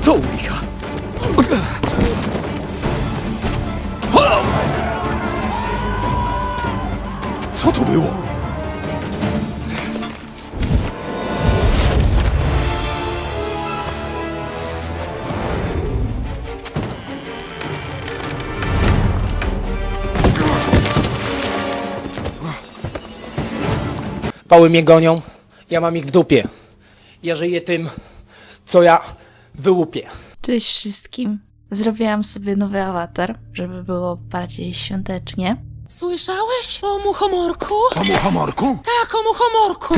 Co u licha? Co to było? Pały mnie gonią, ja mam ich w dupie. Ja żyję tym, co ja wyłupię. Cześć wszystkim. Zrobiłam sobie nowy awatar, żeby było bardziej świątecznie. Słyszałeś o muchomorku? O muchomorku? Tak, o muchomorku.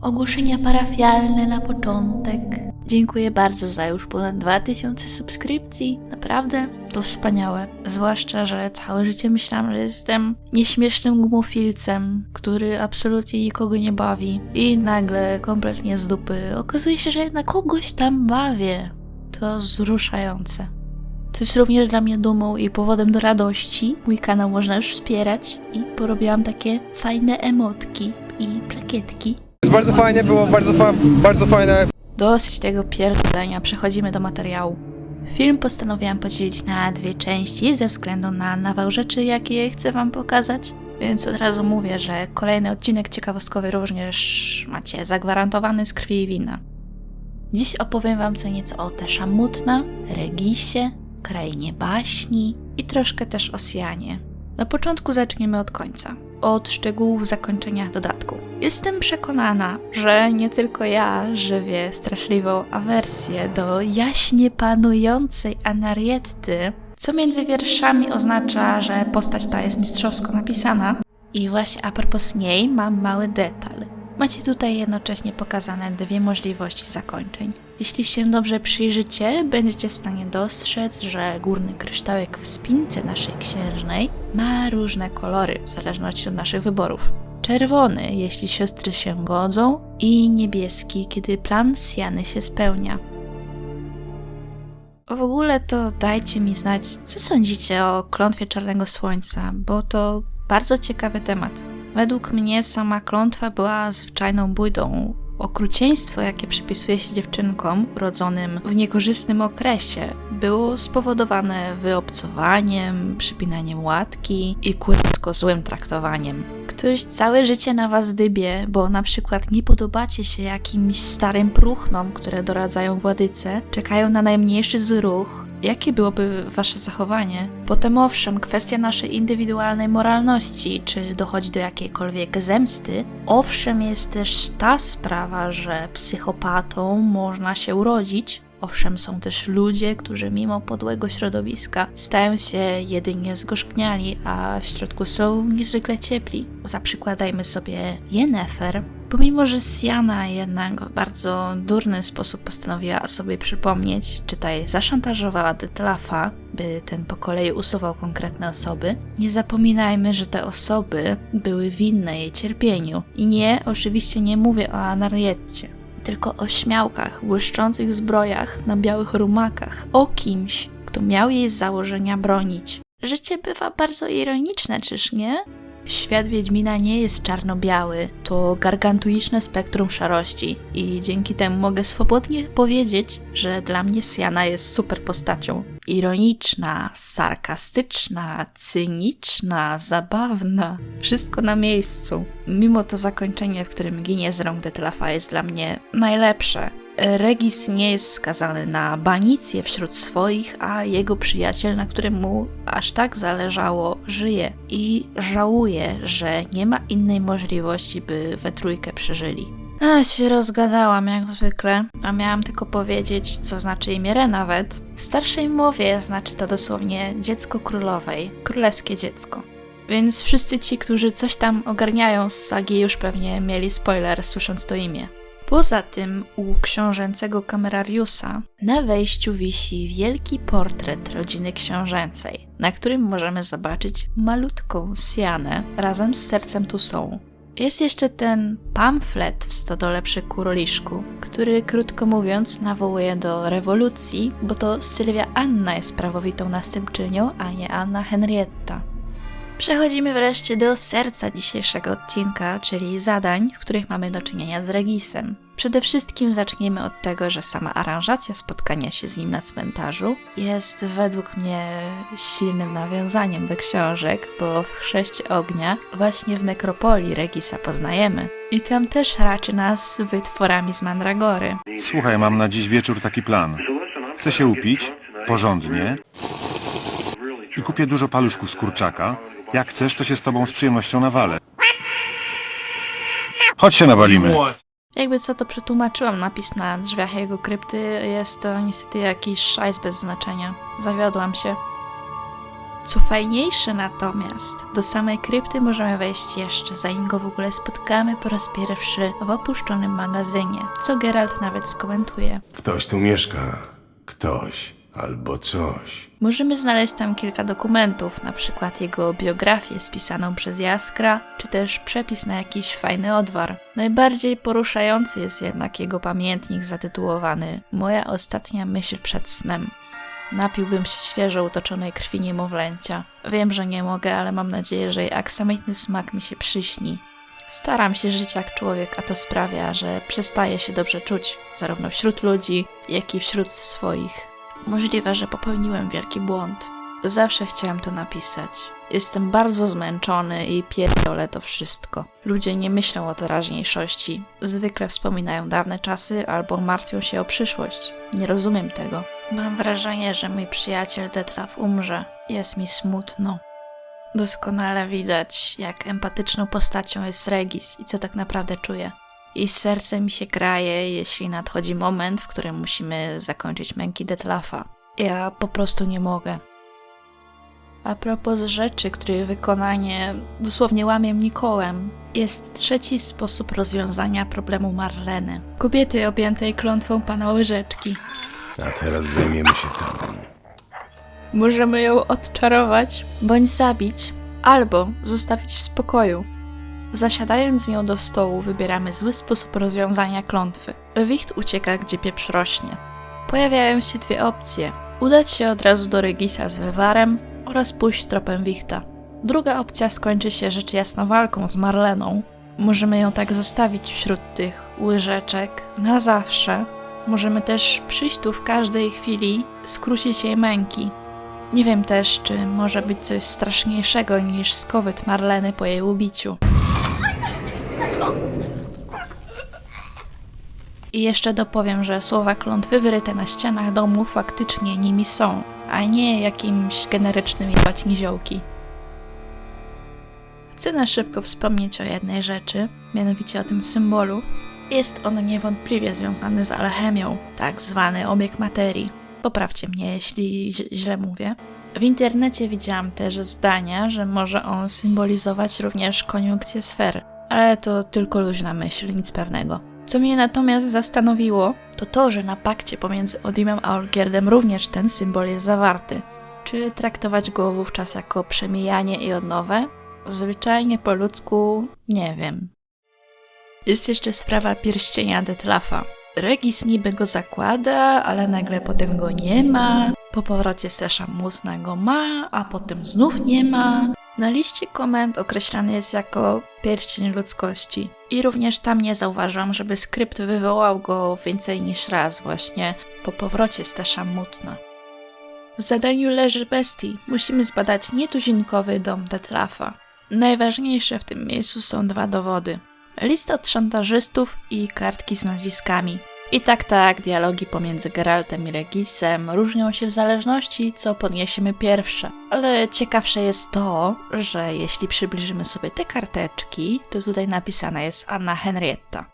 Ogłoszenia parafialne na początek. Dziękuję bardzo za już ponad 2000 subskrypcji. Naprawdę to wspaniałe. Zwłaszcza, że całe życie myślałam, że jestem nieśmiesznym gumofilcem, który absolutnie nikogo nie bawi. I nagle, kompletnie z dupy, okazuje się, że jednak kogoś tam bawię. To wzruszające. To jest również dla mnie dumą i powodem do radości. Mój kanał można już wspierać i porobiłam takie fajne emotki i plakietki. Jest bardzo fajnie, było bardzo, fa- bardzo fajne. Dosyć tego pierdolenia, przechodzimy do materiału. Film postanowiłam podzielić na dwie części ze względu na nawał rzeczy, jakie chcę wam pokazać. Więc od razu mówię, że kolejny odcinek ciekawostkowy również macie zagwarantowany z krwi i wina. Dziś opowiem wam co nieco o Teszamutna, Regisie, Krainie Baśni i troszkę też o Sianie. Na początku zaczniemy od końca, od szczegółów zakończenia dodatku. Jestem przekonana, że nie tylko ja żywię straszliwą awersję do jaśnie panującej Anarietty, co między wierszami oznacza, że postać ta jest mistrzowsko napisana. I właśnie a propos niej mam mały detal. Macie tutaj jednocześnie pokazane dwie możliwości zakończeń. Jeśli się dobrze przyjrzycie, będziecie w stanie dostrzec, że górny kryształek w spince naszej księżnej ma różne kolory w zależności od naszych wyborów. Czerwony, jeśli siostry się godzą, i niebieski, kiedy plan Siany się spełnia. W ogóle to dajcie mi znać, co sądzicie o klątwie Czarnego Słońca, bo to bardzo ciekawy temat. Według mnie sama klątwa była zwyczajną bójdą. Okrucieństwo, jakie przypisuje się dziewczynkom urodzonym w niekorzystnym okresie, było spowodowane wyobcowaniem, przypinaniem łatki i kurczko złym traktowaniem. Ktoś całe życie na was dybie, bo na przykład nie podobacie się jakimś starym próchnom, które doradzają władyce, czekają na najmniejszy zły ruch, jakie byłoby wasze zachowanie? Potem owszem, kwestia naszej indywidualnej moralności, czy dochodzi do jakiejkolwiek zemsty. Owszem, jest też ta sprawa, że psychopatą można się urodzić. Owszem, są też ludzie, którzy mimo podłego środowiska stają się jedynie zgorzkniali, a w środku są niezwykle ciepli. Za przykład dajmy sobie Yennefer, Pomimo, że Siana jednak w bardzo durny sposób postanowiła sobie przypomnieć, czytaj, zaszantażowała Detlafa, by ten po kolei usuwał konkretne osoby, nie zapominajmy, że te osoby były winne jej cierpieniu. I nie, oczywiście nie mówię o Anarietcie, tylko o śmiałkach, błyszczących zbrojach na białych rumakach, o kimś, kto miał jej z założenia bronić. Życie bywa bardzo ironiczne, czyż nie? Świat Wiedźmina nie jest czarno-biały, to gargantuiczne spektrum szarości i dzięki temu mogę swobodnie powiedzieć, że dla mnie Siana jest super postacią. Ironiczna, sarkastyczna, cyniczna, zabawna. Wszystko na miejscu. Mimo to zakończenie, w którym ginie z rąk Detlafa jest dla mnie najlepsze. Regis nie jest skazany na banicję wśród swoich, a jego przyjaciel, na którym mu aż tak zależało, żyje i żałuje, że nie ma innej możliwości, by we trójkę przeżyli. A się rozgadałam jak zwykle, a miałam tylko powiedzieć, co znaczy imię Renawet. W starszej mowie znaczy to dosłownie dziecko królowej, królewskie dziecko. Więc wszyscy ci, którzy coś tam ogarniają z sagi, już pewnie mieli spoiler słysząc to imię. Poza tym u książęcego kamerariusa na wejściu wisi wielki portret rodziny książęcej, na którym możemy zobaczyć malutką Sianę razem z sercem tu są. Jest jeszcze ten pamflet w stodole przy Kuroliszku, który krótko mówiąc nawołuje do rewolucji, bo to Sylwia Anna jest prawowitą następczynią, a nie Anna Henrietta. Przechodzimy wreszcie do serca dzisiejszego odcinka, czyli zadań, w których mamy do czynienia z Regisem. Przede wszystkim zaczniemy od tego, że sama aranżacja spotkania się z nim na cmentarzu jest według mnie silnym nawiązaniem do książek, bo w Chrzecie Ognia właśnie w nekropolii Regisa poznajemy. I tam też raczy nas wytworami z Mandragory. Słuchaj, mam na dziś wieczór taki plan. Chcę się upić, porządnie i kupię dużo paluszków z kurczaka. Jak chcesz, to się z tobą z przyjemnością nawalę. Chodź się nawalimy. Jakby co to przetłumaczyłam napis na drzwiach jego krypty, jest to niestety jakiś szajs bez znaczenia. Zawiodłam się. Co fajniejsze natomiast, do samej krypty możemy wejść jeszcze, zanim go w ogóle spotkamy po raz pierwszy w opuszczonym magazynie, co Geralt nawet skomentuje. Ktoś tu mieszka. Ktoś albo coś. Możemy znaleźć tam kilka dokumentów, na przykład jego biografię spisaną przez Jaskra, czy też przepis na jakiś fajny odwar. Najbardziej poruszający jest jednak jego pamiętnik zatytułowany Moja ostatnia myśl przed snem. Napiłbym się świeżo utoczonej krwi niemowlęcia. Wiem, że nie mogę, ale mam nadzieję, że jej aksamitny smak mi się przyśni. Staram się żyć jak człowiek, a to sprawia, że przestaję się dobrze czuć, zarówno wśród ludzi, jak i wśród swoich. Możliwe, że popełniłem wielki błąd. Zawsze chciałem to napisać. Jestem bardzo zmęczony i pierdolę to wszystko. Ludzie nie myślą o teraźniejszości. Zwykle wspominają dawne czasy albo martwią się o przyszłość. Nie rozumiem tego. Mam wrażenie, że mój przyjaciel Detlaf umrze. Jest mi smutno. Doskonale widać, jak empatyczną postacią jest Regis i co tak naprawdę czuje. Jej serce mi się kraje, jeśli nadchodzi moment, w którym musimy zakończyć męki Detlafa. Ja po prostu nie mogę. A propos rzeczy, których wykonanie dosłownie łamie mnie kołem, jest trzeci sposób rozwiązania problemu Marleny. Kobiety objętej klątwą pana łyżeczki. A teraz zajmiemy się tobą. Możemy ją odczarować, bądź zabić, albo zostawić w spokoju. Zasiadając z nią do stołu, wybieramy zły sposób rozwiązania klątwy. Wicht ucieka, gdzie pieprz rośnie. Pojawiają się dwie opcje. Udać się od razu do Regisa z wywarem oraz pójść tropem Wichta. Druga opcja skończy się rzecz jasna walką z Marleną. Możemy ją tak zostawić wśród tych łyżeczek na zawsze. Możemy też przyjść tu w każdej chwili, skrócić jej męki, nie wiem też, czy może być coś straszniejszego niż skowyt Marleny po jej ubiciu. I jeszcze dopowiem, że słowa klątwy wyryte na ścianach domu faktycznie nimi są, a nie jakimś generycznym jebać niziołki. Chcę na szybko wspomnieć o jednej rzeczy, mianowicie o tym symbolu. Jest on niewątpliwie związany z alchemią, tak zwany obieg materii. Poprawcie mnie, jeśli źle mówię. W internecie widziałam też zdania, że może on symbolizować również koniunkcję sfer, ale to tylko luźna myśl, nic pewnego. Co mnie natomiast zastanowiło, to to, że na pakcie pomiędzy Odimem a Olgierdem również ten symbol jest zawarty. Czy traktować go wówczas jako przemijanie i odnowę? Zwyczajnie po ludzku nie wiem. Jest jeszcze sprawa pierścienia Detlafa. Regis niby go zakłada, ale nagle potem go nie ma. Po powrocie Sesza Mutna go ma, a potem znów nie ma. Na liście komend określany jest jako pierścień ludzkości. I również tam nie zauważyłam, żeby skrypt wywołał go więcej niż raz właśnie po powrocie Sesza Mutna. W zadaniu leży bestii. Musimy zbadać nietuzinkowy dom Detlafa. Najważniejsze w tym miejscu są dwa dowody. List od szantażystów i kartki z nazwiskami. I tak, tak, dialogi pomiędzy Geraltem i Regisem różnią się w zależności, co podniesiemy pierwsze. Ale ciekawsze jest to, że jeśli przybliżymy sobie te karteczki, to tutaj napisana jest Anna Henrietta.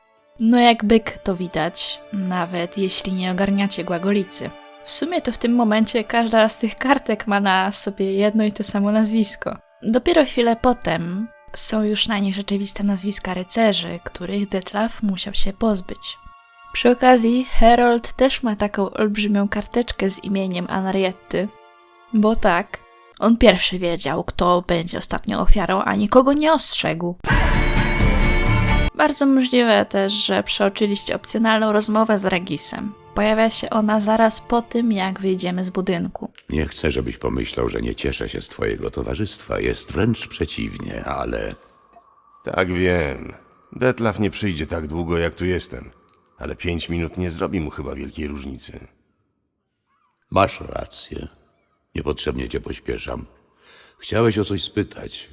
No jak byk to widać, nawet jeśli nie ogarniacie głagolicy. W sumie to w tym momencie każda z tych kartek ma na sobie jedno i to samo nazwisko. Dopiero chwilę potem są już na nich rzeczywiste nazwiska rycerzy, których Detlaf musiał się pozbyć. Przy okazji, Harold też ma taką olbrzymią karteczkę z imieniem Anarietty. Bo tak, on pierwszy wiedział, kto będzie ostatnią ofiarą, a nikogo nie ostrzegł. Bardzo możliwe też, że przeoczyliście opcjonalną rozmowę z Regisem. Pojawia się ona zaraz po tym, jak wyjdziemy z budynku. Nie chcę, żebyś pomyślał, że nie cieszę się z twojego towarzystwa. Jest wręcz przeciwnie, ale Tak wiem. Detlaf nie przyjdzie tak długo, jak tu jestem. Ale pięć minut nie zrobi mu chyba wielkiej różnicy. Masz rację. Niepotrzebnie cię pośpieszam. Chciałeś o coś spytać.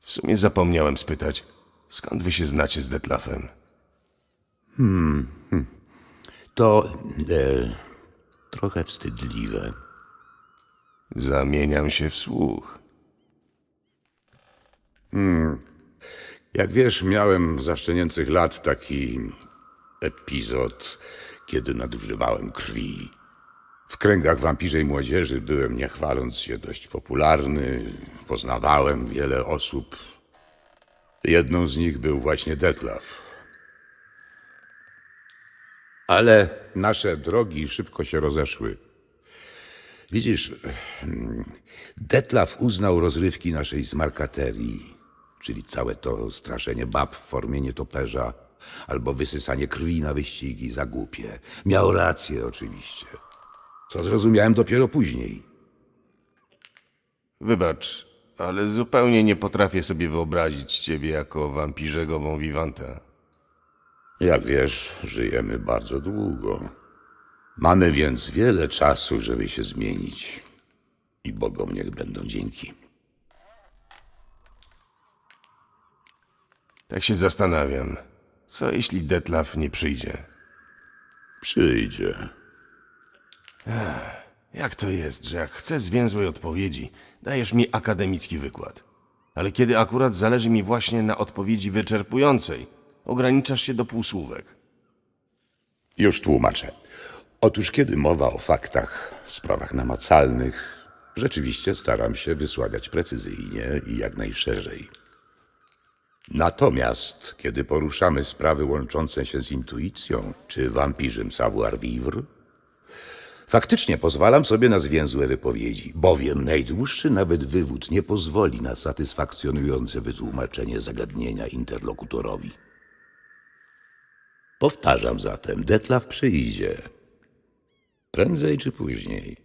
W sumie zapomniałem spytać, skąd wy się znacie z Detlafem? To e, trochę wstydliwe. Zamieniam się w słuch. Jak wiesz, miałem za szczenięcych lat taki epizod, kiedy nadużywałem krwi. W kręgach wampirzej młodzieży byłem, nie chwaląc się, dość popularny. Poznawałem wiele osób. Jedną z nich był właśnie Detlaf. Ale nasze drogi szybko się rozeszły. Widzisz, Detlaf uznał rozrywki naszej zmarkaterii, czyli całe to straszenie bab w formie nietoperza albo wysysanie krwi na wyścigi za głupie. Miał rację oczywiście. Co zrozumiałem dopiero później. Wybacz, ale zupełnie nie potrafię sobie wyobrazić ciebie jako wampirzego bon vivanta. Jak wiesz, żyjemy bardzo długo. Mamy więc wiele czasu, żeby się zmienić. I Bogom niech będą dzięki. Tak się zastanawiam, co jeśli Detlaf nie przyjdzie? Przyjdzie. Jak to jest, że jak chcę zwięzłej odpowiedzi, dajesz mi akademicki wykład. Ale kiedy akurat zależy mi właśnie na odpowiedzi wyczerpującej, ograniczasz się do półsłówek. Już tłumaczę. Otóż, kiedy mowa o faktach, sprawach namacalnych, rzeczywiście staram się wysławiać precyzyjnie i jak najszerzej. Natomiast, kiedy poruszamy sprawy łączące się z intuicją czy wampirzym savoir-vivre, faktycznie pozwalam sobie na zwięzłe wypowiedzi, bowiem najdłuższy nawet wywód nie pozwoli na satysfakcjonujące wytłumaczenie zagadnienia interlokutorowi. Powtarzam zatem, Detlaf przyjdzie. Prędzej czy później.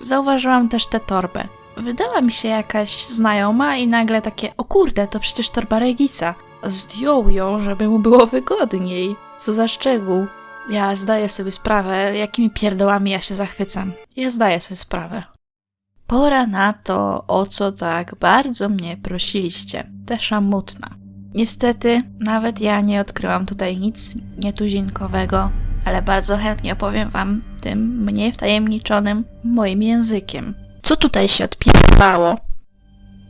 Zauważyłam też tę torbę. Wydała mi się jakaś znajoma i nagle takie, o kurde, to przecież torba Regica. Zdjął ją, żeby mu było wygodniej. Co za szczegół. Ja zdaję sobie sprawę, jakimi pierdołami ja się zachwycam. Ja zdaję sobie sprawę. Pora na to, o co tak bardzo mnie prosiliście. Te szamutna. Niestety, nawet ja nie odkryłam tutaj nic nietuzinkowego, ale bardzo chętnie opowiem wam tym mnie wtajemniczonym moim językiem. Co tutaj się odpierało?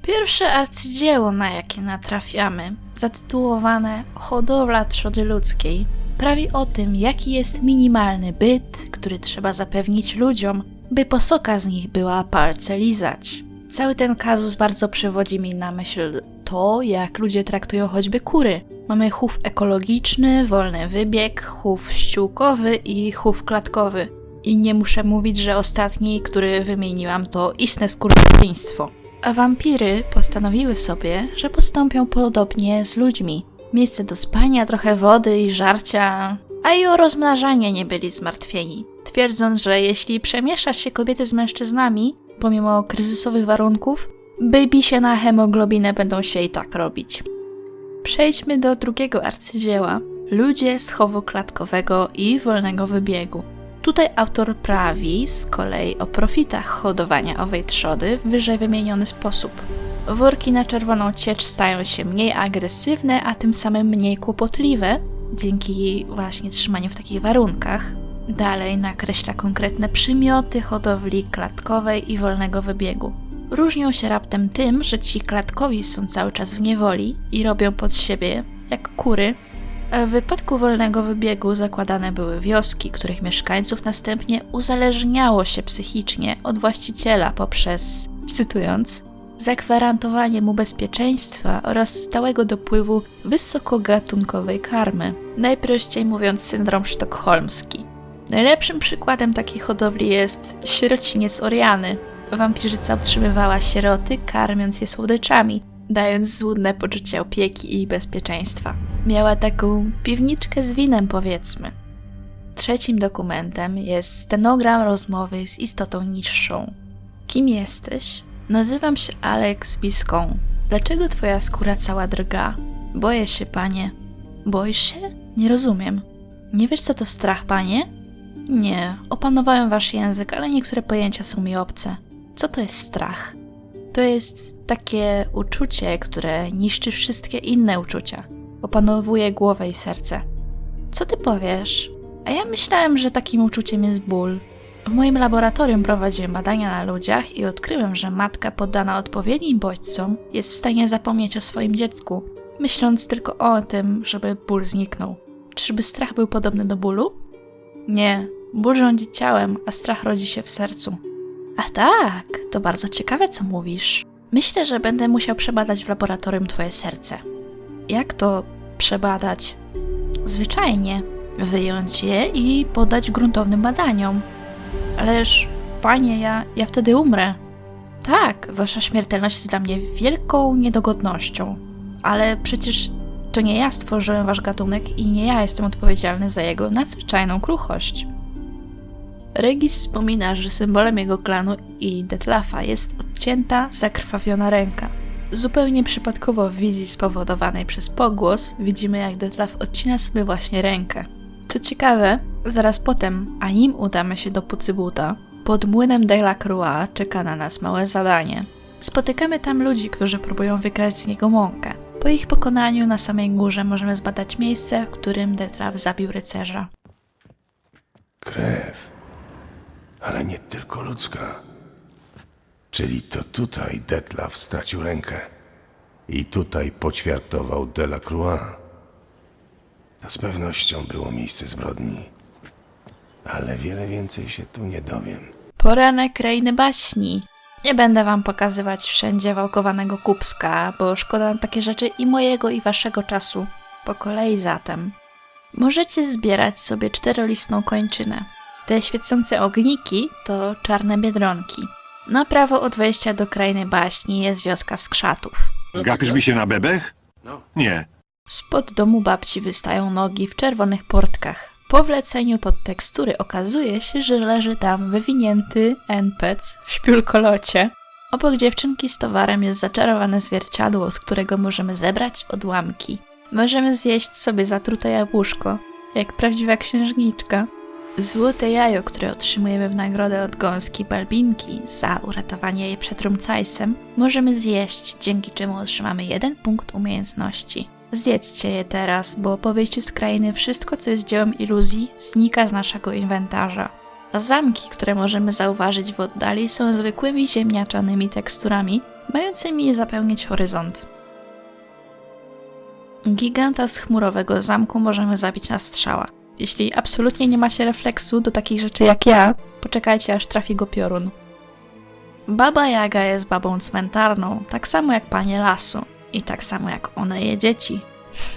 Pierwsze arcydzieło, na jakie natrafiamy, zatytułowane Hodowla trzody ludzkiej, prawi o tym, jaki jest minimalny byt, który trzeba zapewnić ludziom, by posoka z nich była palce lizać. Cały ten kazus bardzo przywodzi mi na myśl to, jak ludzie traktują choćby kury. Mamy chów ekologiczny, wolny wybieg, chów ściółkowy i chów klatkowy. I nie muszę mówić, że ostatni, który wymieniłam, to istne skurczyństwo. A wampiry postanowiły sobie, że postąpią podobnie z ludźmi. Miejsce do spania, trochę wody i żarcia, a i o rozmnażanie nie byli zmartwieni. Twierdząc, że jeśli przemiesza się kobiety z mężczyznami, pomimo kryzysowych warunków, babysie na hemoglobinę będą się i tak robić. Przejdźmy do drugiego arcydzieła. Ludzie z chowu klatkowego i wolnego wybiegu. Tutaj autor prawi z kolei o profitach hodowania owej trzody w wyżej wymieniony sposób. Worki na czerwoną ciecz stają się mniej agresywne, a tym samym mniej kłopotliwe, dzięki właśnie trzymaniu w takich warunkach. Dalej nakreśla konkretne przymioty hodowli klatkowej i wolnego wybiegu. Różnią się raptem tym, że ci klatkowi są cały czas w niewoli i robią pod siebie, jak kury, w wypadku wolnego wybiegu zakładane były wioski, których mieszkańców następnie uzależniało się psychicznie od właściciela poprzez, cytując, zagwarantowanie mu bezpieczeństwa oraz stałego dopływu wysokogatunkowej karmy. Najprościej mówiąc, syndrom sztokholmski. Najlepszym przykładem takiej hodowli jest sierociniec Oriany. Wampirzyca utrzymywała sieroty, karmiąc je słodyczami, dając złudne poczucie opieki i bezpieczeństwa. Miała taką piwniczkę z winem, powiedzmy. Trzecim dokumentem jest stenogram rozmowy z istotą niższą. Kim jesteś? Nazywam się Alex Biską. Dlaczego twoja skóra cała drga? Boję się, panie. Boisz się? Nie rozumiem. Nie wiesz, co to strach, panie? Nie, opanowałem wasz język, ale niektóre pojęcia są mi obce. Co to jest strach? To jest takie uczucie, które niszczy wszystkie inne uczucia. Opanowuje głowę i serce. Co ty powiesz? A ja myślałem, że takim uczuciem jest ból. W moim laboratorium prowadziłem badania na ludziach i odkryłem, że matka poddana odpowiednim bodźcom jest w stanie zapomnieć o swoim dziecku, myśląc tylko o tym, żeby ból zniknął. Czyżby strach był podobny do bólu? Nie, ból rządzi ciałem, a strach rodzi się w sercu. A tak, to bardzo ciekawe, co mówisz. Myślę, że będę musiał przebadać w laboratorium twoje serce. Jak to przebadać? Zwyczajnie, wyjąć je i poddać gruntownym badaniom. Ależ, panie, ja, ja wtedy umrę. Tak, wasza śmiertelność jest dla mnie wielką niedogodnością. Ale przecież to nie ja stworzyłem wasz gatunek i nie ja jestem odpowiedzialny za jego nadzwyczajną kruchość. Regis wspomina, że symbolem jego klanu i Detlafa jest odcięta, zakrwawiona ręka. Zupełnie przypadkowo w wizji spowodowanej przez pogłos widzimy, jak Detlaf odcina sobie właśnie rękę. Co ciekawe, zaraz potem, a nim udamy się do Pucybuta, pod młynem Delacroix czeka na nas małe zadanie. Spotykamy tam ludzi, którzy próbują wykraść z niego mąkę. Po ich pokonaniu na samej górze możemy zbadać miejsce, w którym Detlaf zabił rycerza. Krew. Ale nie tylko ludzka. Czyli to tutaj Detlaf stracił rękę. I tutaj poćwiartował Delacroix. To z pewnością było miejsce zbrodni. Ale wiele więcej się tu nie dowiem. Poranek krainy baśni. Nie będę wam pokazywać wszędzie wałkowanego kupska, bo szkoda na takie rzeczy i mojego i waszego czasu. Po kolei zatem. Możecie zbierać sobie czterolistną kończynę. Te świecące ogniki to czarne biedronki. Na prawo od wejścia do krainy baśni jest wioska skrzatów. Gapisz mi się na bebech? Nie. Spod domu babci wystają nogi w czerwonych portkach. Po wleceniu pod tekstury okazuje się, że leży tam wywinięty NPC w śpiulkolocie. Obok dziewczynki z towarem jest zaczarowane zwierciadło, z którego możemy zebrać odłamki. Możemy zjeść sobie zatrute jabłuszko, jak prawdziwa księżniczka. Złote jajo, które otrzymujemy w nagrodę od gąski Balbinki za uratowanie jej przed rumcajsem, możemy zjeść, dzięki czemu otrzymamy jeden punkt umiejętności. Zjedzcie je teraz, bo po wyjściu z krainy wszystko, co jest dziełem iluzji, znika z naszego inwentarza. Zamki, które możemy zauważyć w oddali, są zwykłymi ziemniaczanymi teksturami, mającymi zapełnić horyzont. Giganta z chmurowego zamku możemy zabić na strzała. Jeśli absolutnie nie macie refleksu do takich rzeczy jak ja, poczekajcie aż trafi go piorun. Baba Jaga jest babą cmentarną, tak samo jak panie lasu. I tak samo jak one je dzieci.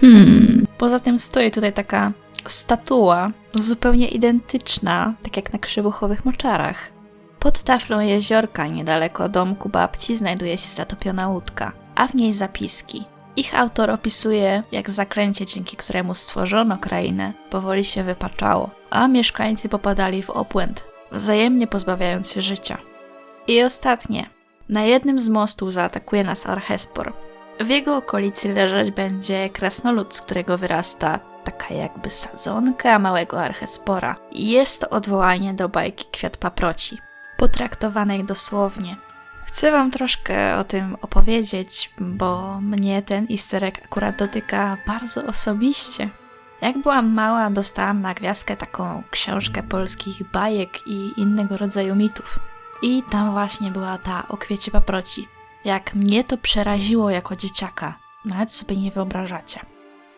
Hmm. Poza tym stoi tutaj taka statua, zupełnie identyczna, tak jak na krzywuchowych moczarach. Pod taflą jeziorka, niedaleko domku babci, znajduje się zatopiona łódka, a w niej zapiski. Ich autor opisuje, jak zaklęcie, dzięki któremu stworzono krainę, powoli się wypaczało, a mieszkańcy popadali w obłęd, wzajemnie pozbawiając się życia. I ostatnie. Na jednym z mostów zaatakuje nas Archespor. W jego okolicy leżeć będzie krasnolud, z którego wyrasta taka jakby sadzonka małego Archespora. Jest to odwołanie do bajki Kwiat Paproci, potraktowanej dosłownie. Chcę wam troszkę o tym opowiedzieć, bo mnie ten easter egg akurat dotyka bardzo osobiście. Jak byłam mała, dostałam na gwiazdkę taką książkę polskich bajek i innego rodzaju mitów. I tam właśnie była ta o kwiecie paproci. Jak mnie to przeraziło jako dzieciaka, nawet sobie nie wyobrażacie.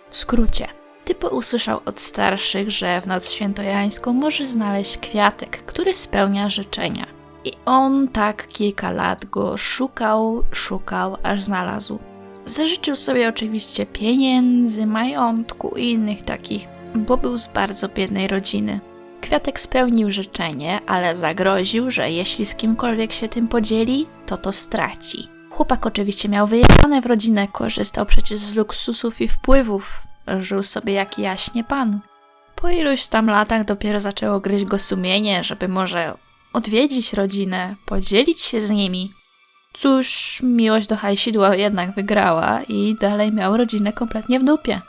W skrócie, typo usłyszał od starszych, że w noc świętojańską może znaleźć kwiatek, który spełnia życzenia. I on tak kilka lat go szukał, szukał, aż znalazł. Zażyczył sobie oczywiście pieniędzy, majątku i innych takich, bo był z bardzo biednej rodziny. Kwiatek spełnił życzenie, ale zagroził, że jeśli z kimkolwiek się tym podzieli, to to straci. Chłopak oczywiście miał wyjechane w rodzinę, korzystał przecież z luksusów i wpływów, żył sobie jak jaśnie pan. Po iluś tam latach dopiero zaczęło gryźć go sumienie, żeby może odwiedzić rodzinę, podzielić się z nimi. Cóż, miłość do hajsidła jednak wygrała i dalej miał rodzinę kompletnie w dupie.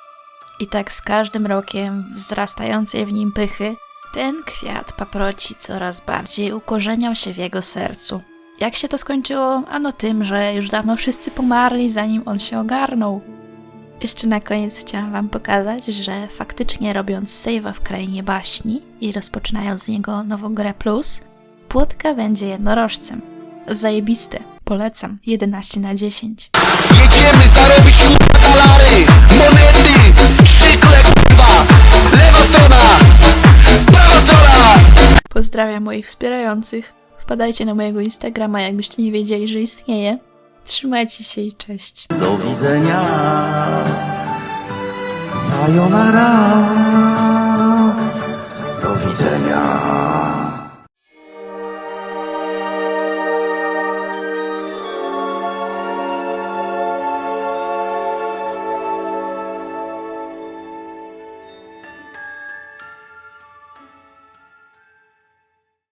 I tak z każdym rokiem wzrastającej w nim pychy, ten kwiat paproci coraz bardziej ukorzeniał się w jego sercu. Jak się to skończyło? Ano tym, że już dawno wszyscy pomarli, zanim on się ogarnął. Jeszcze na koniec chciałam Wam pokazać, że faktycznie robiąc save'a w krainie baśni i rozpoczynając z niego nową grę plus, płotka będzie jednorożcem. Zajebiste. Polecam. 11 na 10. Jedziemy zarobić dolary, monety, szykle kurwa, lewa strona, prawa strona. Pozdrawiam moich wspierających. Wpadajcie na mojego Instagrama, jakbyście nie wiedzieli, że istnieje. Trzymajcie się i cześć. Do widzenia. Sayonara. Do widzenia.